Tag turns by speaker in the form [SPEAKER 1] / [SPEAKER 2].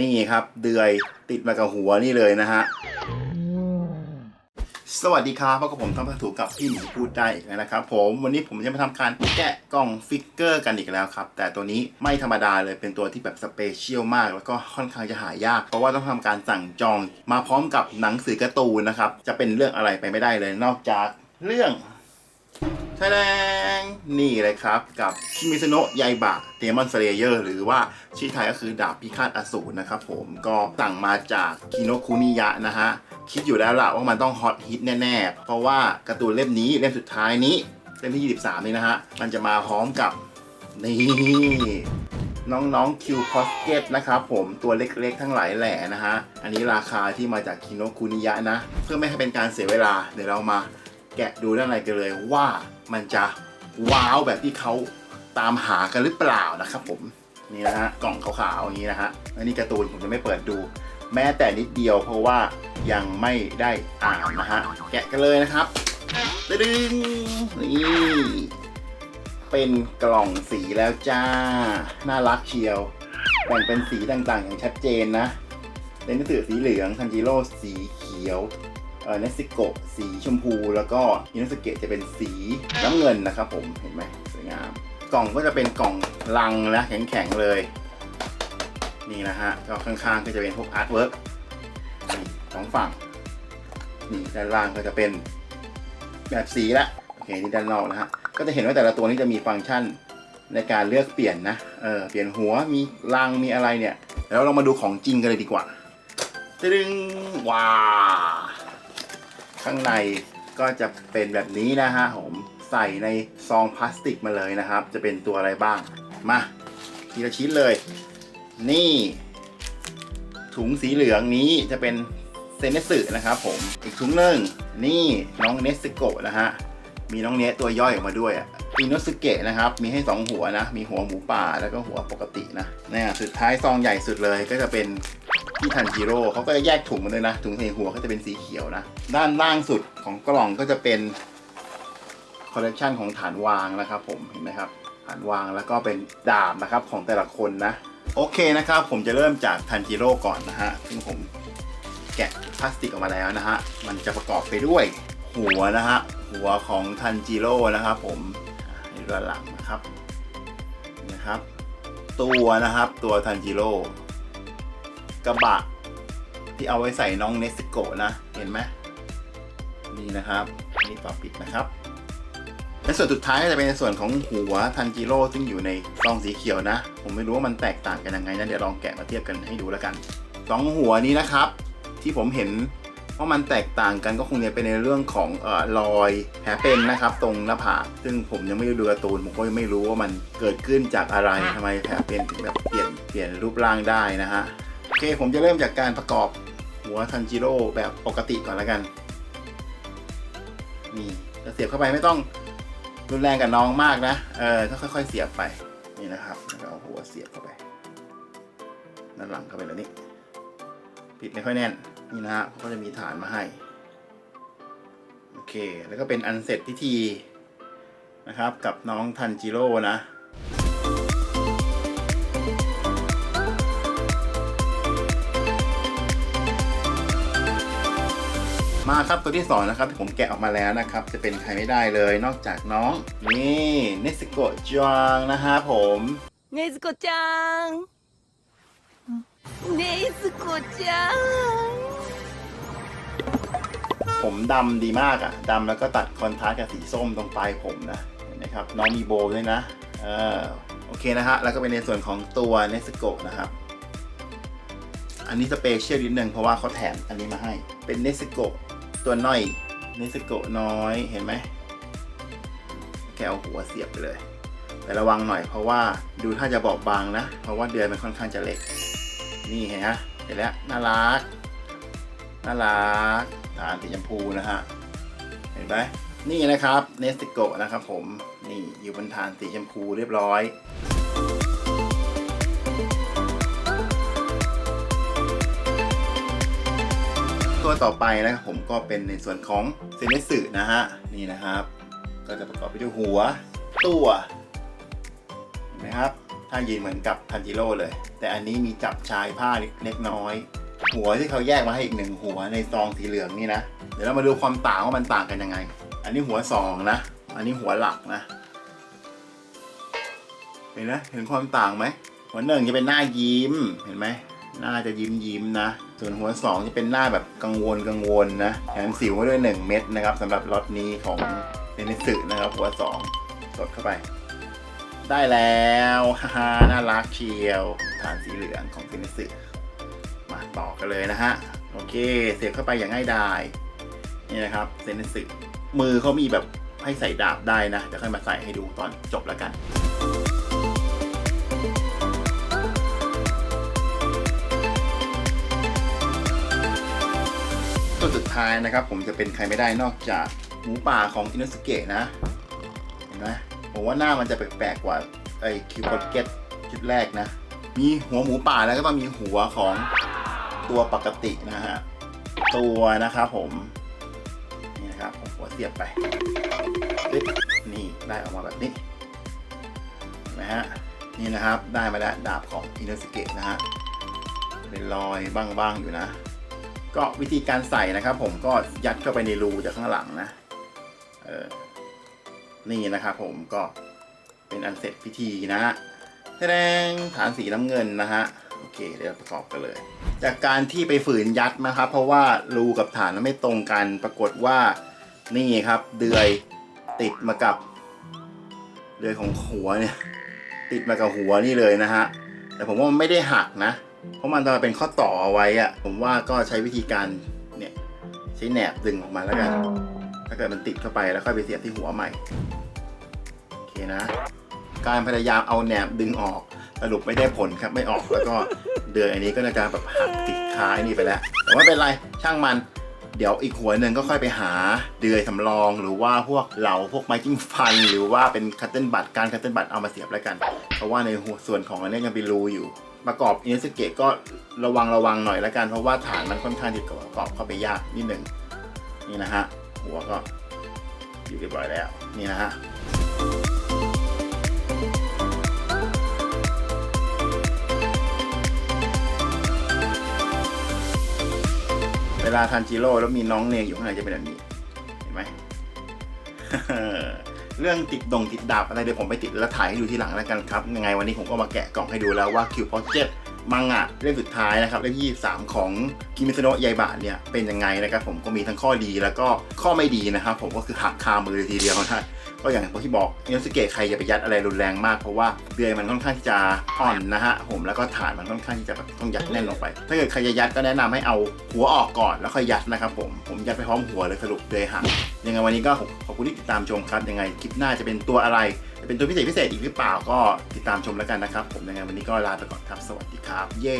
[SPEAKER 1] นี่ครับ เดือยติดมากับหัวนี่เลยนะฮะสวัสดีครับพบกับผมท่านพัถูกับพี่หมีพูดได้อีกแล้วนะครับผมวันนี้ผมจะมาทำการแกะกล่องฟิกเกอร์กันอีกแล้วครับ แต่ตัวนี้ไม่ธรรมดาเลยเป็นตัวที่แบบสเปเชียลมาก แล้วก็ค่อนข้างจะหายาก เพราะว่าต้องทำการสั่งจองมาพร้อมกับหนังสือการ์ตูนนะครับ จะเป็นเรื่องอะไรไปไม่ได้เลยนอกจากเรื่อง แสดงนี่เลยครับ กับคิมิซโนะยายบะเดมอนสเลเยอร์หรือว่าชื่อไทยก็คือดาบพิฆาตอสูรนะครับผมก็สั่งมาจากคิโนคุนิยะนะฮะ คิดอยู่แล้วล่ะว่ามันต้องฮอตฮิตแน่ๆ เพราะว่าการ์ตูนเล่มนี้เล่มสุดท้ายนี้ เล่มที่ 23 นี่นะฮะ มันจะมาพร้อมกับ นี่น้องๆคิวพอสเก็ตนะครับผมตัวเล็กๆทั้งหลายแหล่นะฮะ อันนี้ราคาที่มาจากคิโนคุนิยะนะ เพื่อไม่ให้เป็นการเสียเวลาเดี๋ยวเรามา แกะดูด้านในกันเลยว่ามันจะว้าวแบบที่เขาตามหากันหรือเปล่านะครับผมนี่นะฮะกล่องขาวๆอย่างนี้นะฮะอันนี้การ์ตูนผมจะไม่เปิดดู แม้แต่นิดเดียวเพราะว่ายังไม่ได้อ่านนะฮะแกะกันเลยนะครับดึงนี่เป็นกล่องสีแล้วจ้า น่ารักเชียวแบ่งเป็นสีต่างๆ อย่างชัดเจนนะเนนสือสีเหลืองทันจิโร่สีเขียว เนสซิโกะสีชมพู แล้วก็อินสเกะจะเป็นสีน้ำเงินนะครับผมเห็นไหมสวยงาม กล่องก็จะเป็นกล่องลังนะแข็งๆเลย นี่นะฮะก็ข้างๆก็จะเป็นพวกอาร์ตเวิร์กสองฝั่งนี่ด้านล่างก็จะเป็นแบบสีละโอเคนี่ด้านนอกนะฮะก็จะเห็นว่าแต่ละตัวนี้จะมีฟังก์ชันในการเลือกเปลี่ยนนะเออเปลี่ยนหัวมีรังมีอะไรเนี่ยแล้วเรามาดูของจริงกันเลยดีกว่าตึงว้า ข้างในก็จะเป็นแบบนี้นะฮะผมใส่ในซองพลาสติกมาเลยนะครับ จะเป็นตัวอะไรบ้าง มาทีละชิ้นเลย นี่ ถุงสีเหลืองนี้จะเป็นเซนเนสึนะครับผมอีกถุงหนึ่งนี่น้องเนสโกะนะฮะมีน้องเนสตัวย่อยออกมาด้วยอะอินโนสเกะนะครับ มีให้ 2 หัวนะ มีหัวหมูป่าแล้วก็หัวปกตินะเนี่ยสุดท้ายซองใหญ่สุดเลยก็จะเป็น พี่ทันจิโร่เขาก็จะแยกถุงมาด้วยนะ ถุงใส่หัวก็จะเป็นสีเขียวนะ ด้านล่างสุดของกล่องก็จะเป็นคอลเลกชันของฐานวางนะครับ ผมเห็นไหมครับ ฐานวางแล้วก็เป็นดาบนะครับของแต่ละคนนะ โอเคนะครับ ผมจะเริ่มจากทันจิโร่ก่อนนะฮะซึ่งผมแกะพลาสติกออกมาแล้วนะฮะมันจะประกอบไปด้วยหัวนะฮะหัวของทันจิโร่นะครับผมอ่าในด้านหลังนะครับนะครับ ตัวนะครับตัวทันจิโร่ กระบะ ที่เอาไว้ใส่น้องเนสโกะนะ เห็นไหมนี่นะครับนี่ฝาปิดนะครับและส่วนสุดท้ายก็จะเป็นในส่วนของหัวทันจิโร่ซึ่งอยู่ในซองสีเขียวนะ ผมไม่รู้ว่ามันแตกต่างกันยังไงนะเดี๋ยวลองแกะมาเทียบกันให้ดูแล้วกันสองหัวนี้นะครับ ที่ผมเห็นว่ามันแตกต่างกันก็คงจะเป็นในเรื่องของเออรอยแผลเป็นนะครับ ตรงหน้าผากซึ่งผมยังไม่ได้ดูการ์ตูนผมก็ยังไม่รู้ว่ามันเกิดขึ้นจากอะไรทำไมแผลเป็นถึงแบบเปลี่ยนเปลี่ยนรูปร่างได้นะฮะโอเคผมจะเริ่มจากการประกอบหัวทันจิโร่แบบปกติก่อนแล้วกัน นี่จะเสียบเข้าไปไม่ต้องรุนแรงกับน้องมากนะ เออก็ค่อย ๆ เสียบไป นี่นะครับแล้วก็เอาหัวเสียบเข้าไป ด้านหลังเข้าไปแล้วนี่ปิดไม่ค่อยแน่น นี่นะฮะเขาก็จะมีฐานมาให้ โอเค แล้วก็เป็นอันเสร็จพิธีนะครับ กับน้องทันจิโร่นะ มาครับตัวที่2นะครับที่ผมแกะออกมาแล้วนะครับ จะเป็นใครไม่ได้เลยนอกจากน้อง นี่เนสโกจังนะฮะผม
[SPEAKER 2] เนสโกจังเนสโกจัง
[SPEAKER 1] ผมดำดีมากอะดำแล้วก็ตัดคอนทราสกับสีส้มตรงปลายผมนะนะครับน้องมีโบด้วยนะเออโอเคนะฮะแล้วก็เป็นในส่วนของตัวเนสโกนะครับอันนี้สเปเชียลนิดนึงเพราะว่าเขาแถมอันนี้มาให้เป็นเนสโก ตัวน้อยเนสโกะน้อยเห็นไหมแกเอาหัวเสียบไปเลย แต่ระวังหน่อยเพราะว่าดูถ้าจะบอบบางนะ เพราะว่าเดือยมันค่อนข้างจะเล็ก นี่เห็นไหมเห็นแล้วน่ารักน่ารักฐานสีชมพูนะฮะเห็นไหมนี่นะครับเนสติโกะนะครับผมนี่อยู่บนฐานสีชมพูเรียบร้อย ตัวต่อไปนะครับผมก็เป็นในส่วนของเซนเนสึนะฮะนี่นะครับ ก็จะประกอบไปด้วยหัว ตัวเห็นไหมครับถ้ายืนเหมือนกับทันจิโร่เลย แต่อันนี้มีจับชายผ้าเล็กน้อย หัวที่เขาแยกมาให้อีกหนึ่งหัวในซองสีเหลืองนี่นะเดี๋ยวเรามาดูความต่างว่ามันต่างกันยังไง อันนี้หัวสองนะ อันนี้หัวหลักนะเห็นนะเห็นความต่างไหมหัวหนึ่งจะเป็นหน้ายิ้มเห็นไหมหน้าจะยิ้มยิ้มนะ ส่วนหัวสองจะเป็นหน้าแบบกังวลกังวลนะแถมสิวมาด้วยหนึ่งเม็ดนะครับสำหรับล็อตนี้ของเนนิสึนะครับ หัวสองกดเข้าไป ได้แล้วฮ่าน่ารักเชียว ฐานสีเหลืองของเซนิสึมาต่อกันเลยนะฮะ โอเค เสียบเข้าไปอย่างง่ายดายนี่นะครับเซนิสึมือเขามีแบบให้ใส่ดาบได้นะเดี๋ยวค่อยมาใส่ให้ดูตอนจบแล้วกัน สุดท้ายนะครับ ผมจะเป็นใครไม่ได้นอกจากหมูป่าของอินโนสเกะนะ เห็นไหมผมว่าหน้ามันจะแปลกๆกว่าไอคิวคอเกตชุดแรกนะ มีหัวหมูป่าแล้วก็ต้องมีหัวของตัวปกตินะฮะ ตัวนะครับผม นี่นะครับผมหัวเสียบไปนี่ได้ออกมาแบบนี้นไหมฮะนี่นะครับได้มาแล้วดาบของอินโนสเกะนะฮะเป็นรอยบ้างๆอยู่นะ ก็วิธีการใส่นะครับ ผมก็ยัดเข้าไปในรูจากข้างหลังนะเออนี่นะครับผมก็เป็นอันเสร็จพิธีนะฮะแสดงฐานสีน้ำเงินนะฮะโอเคเดี๋ยวประกอบกันเลย จากการที่ไปฝืนยัดนะครับ เพราะว่ารูกับฐานมันไม่ตรงกันปรากฏว่านี่ครับ เดือยติดมากับเดือยของหัวเนี่ย ติดมากับหัวนี่เลยนะฮะแต่ผมว่ามันไม่ได้หักนะ เพราะมันตอนเป็นข้อต่อเอาไว้อะผมว่าก็ใช้วิธีการเนี่ยใช้แหนบดึงออกมาแล้วกัน ถ้าเกิดมันติดเข้าไปแล้วค่อยไปเสียบที่หัวใหม่ โอเคนะ การพยายามเอาแหนบดึงออกสรุปไม่ได้ผลครับไม่ออกแล้วก็เดือยอันนี้ก็จะแบบหักติดคาไอ้นี่ไปแล้ว แต่ว่าเป็นไรช่างมันเดี๋ยวอีกหัวหนึ่งก็ค่อยไปหาเดือยสำรอง หรือว่าพวกเหลาพวกไม้จิ้มฟัน หรือว่าเป็นคัตเติ้ลบัตการคัตเติ้ลบัตเอามาเสียบแล้วกัน เพราะว่าในหัวส่วนของอันนี้ยังเป็นรูอยู่ ประกอบอินสเกตก็ระวังระวังหน่อยล้วกัน เพราะว่าฐานมันค่อนข้างที่จะประกอบเข้าไปยากนิดหนึ่งนี่นะฮะหัวก็อยู่เรียบร้อยแล้วนี่นะฮะเวลาทันจิโร่แล้วมีน้องเนยอยู่ข้างในจะเป็นแบบนี้ เห็นไหม เรื่องติดดงติดดาบอะไรเดี๋ยวผมไปติดแล้วถ่ายให้ดูทีหลังแล้วกันครับยังไงวันนี้ผมก็มาแกะกล่องให้ดูแล้วว่าคิวพอเจ็ต มังงะเล่มสุดท้ายนะครับเล่มที่3ของกิมิสโนะยายบะเนี่ยเป็นยังไงนะครับผมก็มีทั้งข้อดีแล้วก็ข้อไม่ดีนะครับผมก็คือหักคามือทีเดียวนะก็อย่างที่บอกเอินสเกตใครอย่าไปยัดอะไรรุนแรงมากเพราะว่าเดือยมันค่อนข้างที่จะอ่อนนะฮะผมแล้วก็ฐานมันค่อนข้างที่จะแบบต้องยัดแน่นลงไป ถ้าเกิดใครจะยัดก็แนะนำให้เอาหัวออกก่อนแล้วค่อยยัดนะครับผมผมยัดไปพร้อมหัวเลยสรุปเดือยหักยังไงวันนี้ก็ขอบคุณที่ติดตามชมครับยังไงคลิปหน้าจะเป็นตัวอะไร จะเป็นตัวพิเศษพิเศษอีกหรือเปล่าก็ติดตามชมแล้วกันนะครับ ผมยังไงวันนี้ก็ลาไปก่อนครับ สวัสดีครับ เย้